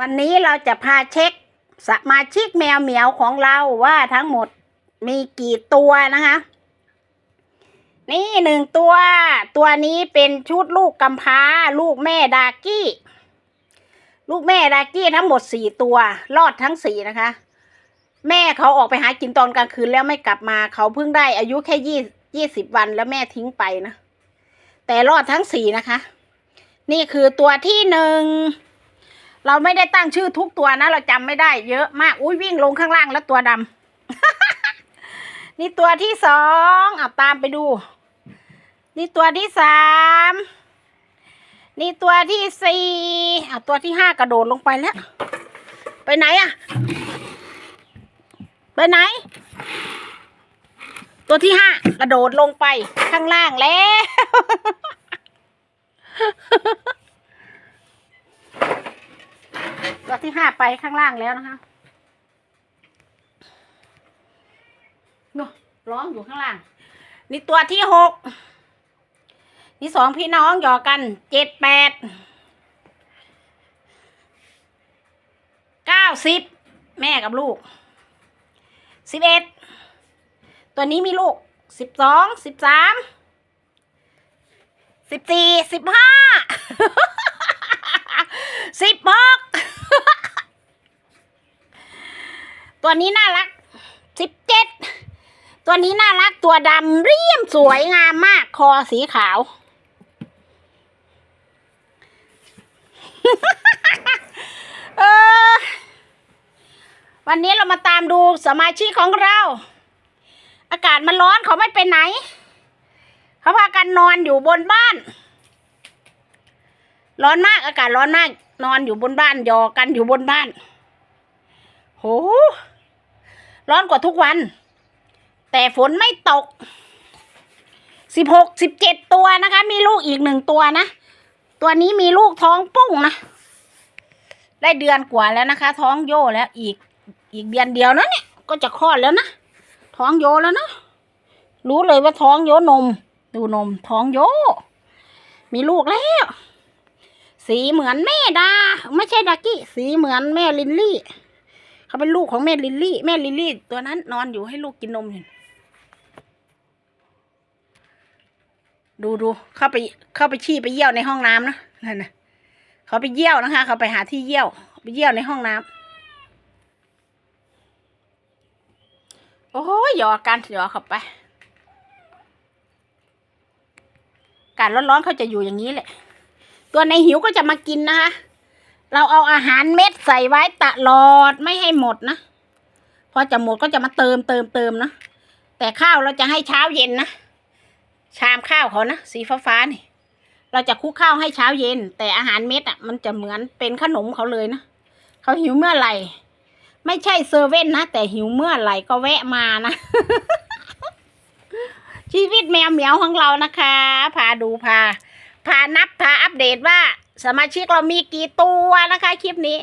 วันนี้เราจะพาเช็คสมาชิกแมวเหมียวของเราว่าทั้งหมดมีกี่ตัวนะคะ นี่หนึ่งตัว ตัวนี้เป็นชุดลูกกำพร้า ลูกแม่ดากี้ ลูกแม่ดากี้ทั้งหมดสี่ตัวรอดทั้งสี่นะคะ แม่เขาออกไปหากินตอนกลางคืนแล้วไม่กลับมาเขาเพิ่งได้อายุแค่ยี่ยี่สิบวันแล้วแม่ทิ้งไปนะ แต่รอดทั้งสี่นะคะ นี่คือตัวที่หนึ่ง เราไม่ได้ตั้งชื่อทุกตัวนะ เราจำไม่ได้เยอะมาก อุ้ยวิ่งลงข้างล่างแล้วตัวดำนี่ตัวที่สองเอาตามไปดู นี่ตัวที่สามนี่ตัวที่สี่เอาตัวที่ห้ากระโดดลงไปแล้ว ไปไหนอะไปไหน ตัวที่ห้ากระโดดลงไปข้างล่างแล้ว ตัวที่ห้าไปข้างล่างแล้วนะคะเนาะร้องอยู่ข้างล่าง นี่ตัวที่หกนี่สองพี่น้องหยอกกันเจ็ดแปดเก้าสิบแม่กับลูกสิบเอ็ดตัวนี้มีลูกสิบสองสิบสามสิบสี่สิบห้าสิบหก ตัวนี้น่ารักสิบเจ็ดตัวนี้น่ารักตัวดำเรียมสวยงามมาก คอสีขาว เออ วันนี้เรามาตามดูสมาชิกของเรา อากาศมันร้อนเขาไม่ไปไหน เขาพากันนอนอยู่บนบ้าน ร้อนมากอากาศร้อนมาก นอนอยู่บนบ้านยอกันอยู่บนบ้าน โห ร้อนกว่าทุกวัน แต่ฝนไม่ตกสิบหกสิบเจ็ดตัวนะคะ มีลูกอีกหนึ่งตัวนะ ตัวนี้มีลูกท้องปุ้งนะ ได้เดือนกว่าแล้วนะคะ ท้องโยแล้วอีกอีกเดือนเดียวนะเนี่ยก็จะคลอดแล้วนะ ท้องโยแล้วนะรู้เลยว่าท้องโยนม ดูนมท้องโย มีลูกแล้ว สีเหมือนแม่ดา ไม่ใช่ดากี้ สีเหมือนแม่ลินลี่ เขาเป็นลูกของแม่ลินลี่ แม่ลินลี่ ตัวนั้นนอนอยู่ให้ลูกกินนมอยู่ดูดูเข้าไปเข้าไปชี้ไปเยี่ยวในห้องน้ำนะนั่นนะเขาไปเยี่ยวนะคะ เขาไปหาที่เยี่ยว ไปเยี่ยวในห้องน้ำโอ้ยหยอกกันหยอกเข้าไป การร้อนๆเขาจะอยู่อย่างนี้แหละ ตัวในหิวก็จะมากินนะคะ เราเอาอาหารเม็ดใส่ไว้ตลอดไม่ให้หมดนะพอจะหมดก็จะมาเติมเติมเติมนะแต่ข้าวเราจะให้เช้าเย็นนะชามข้าวเขานะสีฟ้าฟ้าๆนี่ เราจะคุกข้าวให้เช้าเย็น แต่อาหารเม็ดอะ มันจะเหมือนเป็นขนมเขาเลยนะเขาหิวเมื่อไหร่ ไม่ใช่เซอร์เว่นนะแต่หิวเมื่อไหร่ก็แวะมานะชีวิตแมวเหมียวของเรานะคะ พาดูพา พานับพาอัปเดตว่า สมาชิกเรามีกี่ตัวนะคะ คลิปนี้